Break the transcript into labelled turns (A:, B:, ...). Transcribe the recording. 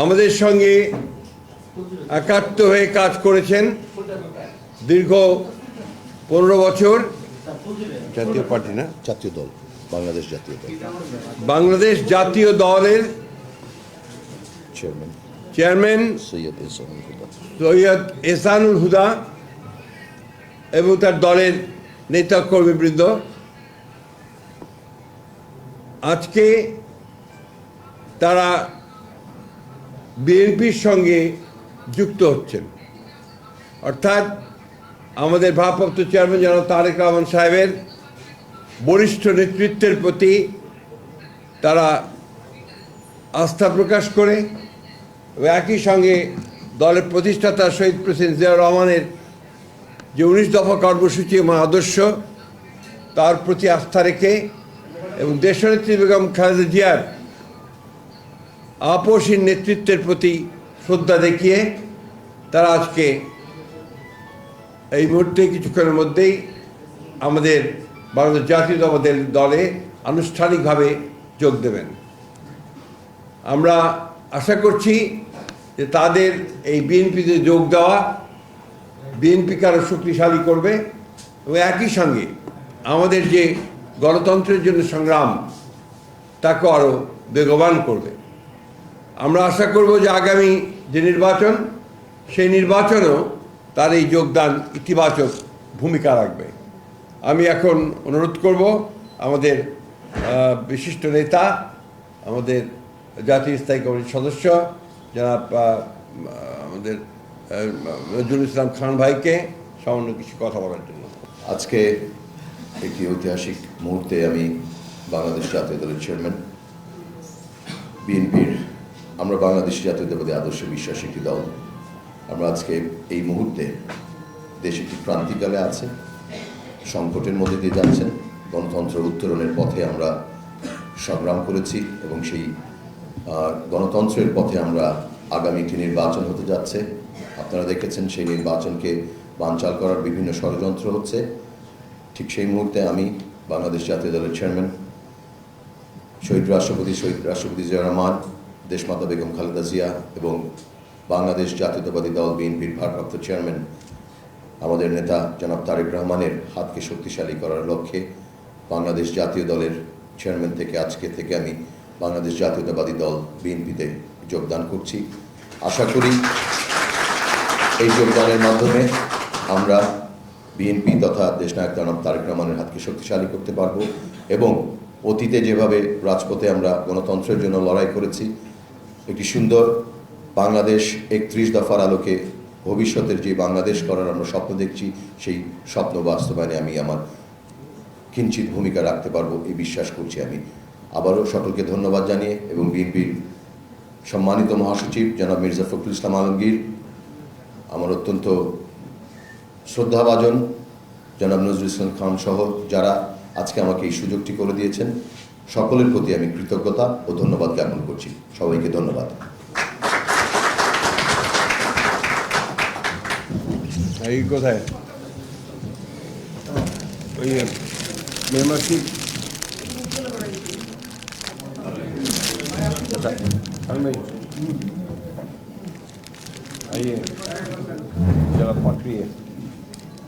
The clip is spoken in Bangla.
A: আমাদের সঙ্গে একাত্ম হয়ে কাজ করেছেন দীর্ঘ পনেরো বছর জাতীয় পার্টি না?
B: জাতীয় দল। বাংলাদেশ জাতীয় দল।
A: বাংলাদেশ জাতীয় দলের
B: চেয়ারম্যান
A: চেয়ারম্যান
B: সৈয়দ এহসান হুদা।
A: সৈয়দ এসানুল হুদা এবং তার দলের নেতা কর্মীবৃন্দ। আজকে তারা বিএনপির সঙ্গে যুক্ত হচ্ছেন। অর্থাৎ আমাদের ভারপ্রাপ্ত চেয়ারম্যান জনাব তারেক রহমান সাহেবের বরিষ্ঠ নেতৃত্বের প্রতি তারা আস্থা প্রকাশ করে একই সঙ্গে দলের প্রতিষ্ঠাতা শহীদ প্রেসিডেন্ট জিয়া রহমানের যে উনিশ দফা কর্মসূচি এবং আদর্শ, তার প্রতি আস্থা রেখে এবং দেশনেত্রী বেগম খালেদা জিয়ার আপসীন নেতৃত্বের প্রতি শ্রদ্ধা দেখিয়ে তারা আজকে এই মুহূর্তে কিছুক্ষণের মধ্যেই আমাদের বাংলাদেশ জাতীয়তাবাদের দলে আনুষ্ঠানিকভাবে যোগ দেবেন। আমরা আশা করছি যে তাদের এই বিএনপিতে যোগ দেওয়া বিএনপিকে আরও শক্তিশালী করবে এবং একই সঙ্গে আমাদের যে গণতন্ত্রের জন্য সংগ্রাম তাকে আরও বেগবান করবে। আমরা আশা করব যে আগামী যে নির্বাচন, সেই নির্বাচনেও তার এই যোগদান ইতিবাচক ভূমিকা রাখবে। আমি এখন অনুরোধ করব আমাদের বিশিষ্ট নেতা, আমাদের জাতীয় স্থায়ী কমিটির সদস্য যারা আমাদের নজরুল ইসলাম খান ভাইকে সামান্য কিছু কথা বলার জন্য।
B: আজকে একটি ঐতিহাসিক মুহূর্তে আমি বাংলাদেশ জাতীয় দলের চেয়ারম্যান, বিএনপির আমরা বাংলাদেশ জাতীয়তাবাদী আদর্শে বিশ্বাসী একটি দল। আমরা আজকে এই মুহূর্তে দেশ একটি ক্রান্তিকালে আছে, সংকটের মধ্যে দিয়ে যাচ্ছেন, গণতন্ত্র উত্তরণের পথে আমরা সংগ্রাম করেছি এবং সেই গণতন্ত্রের পথে আমরা আগামী একটি নির্বাচন হতে যাচ্ছে। আপনারা দেখেছেন সেই নির্বাচনকে বানচাল করার বিভিন্ন ষড়যন্ত্র হচ্ছে। ঠিক সেই মুহূর্তে আমি বাংলাদেশ জাতীয় দলের চেয়ারম্যান, শহীদ রাষ্ট্রপতি শহীদ রাষ্ট্রপতি জিয়া রহমান দেশমাতা বেগম খালেদা জিয়া এবং বাংলাদেশ জাতীয়তাবাদী দল বিএনপির ভারপ্রাপ্ত চেয়ারম্যান, আমাদের নেতা জনাব তারেক রহমানের হাতকে শক্তিশালী করার লক্ষ্যে বাংলাদেশ জাতীয় দলের চেয়ারম্যান থেকে আজকে থেকে আমি বাংলাদেশ জাতীয়তাবাদী দল বিএনপিতে যোগদান করছি। আশা করি এই যোগদানের মাধ্যমে আমরা বিএনপি তথা দেশনায়ক জনাব তারেক রহমানের হাতকে শক্তিশালী করতে পারব এবং অতীতে যেভাবে রাজপথে আমরা গণতন্ত্রের জন্য লড়াই করেছি একটি সুন্দর বাংলাদেশ একত্রিশ দফার আলোকে ভবিষ্যতের যে বাংলাদেশ করার আমরা স্বপ্ন দেখছি, সেই স্বপ্ন বাস্তবায়নে আমি আমার কিঞ্চিত ভূমিকা রাখতে পারব এই বিশ্বাস করছি আমি। আবারও সকলকে ধন্যবাদ জানিয়ে এবং বিএনপির সম্মানিত মহাসচিব জনাব মির্জা ফখরুল ইসলাম আলমগীর, আমার অত্যন্ত শ্রদ্ধাভাজন জনাব নজরুল ইসলাম খান সহ যারা আজকে আমাকে এই সুযোগটি করে দিয়েছেন। সকলের প্রতি আমি কৃতজ্ঞতা ও ধন্যবাদ জ্ঞাপন করছি সবাইকে ধন্যবাদ
A: এই কোথায় ওই মেম্বারশিপ আমি आइए जरा पटरिए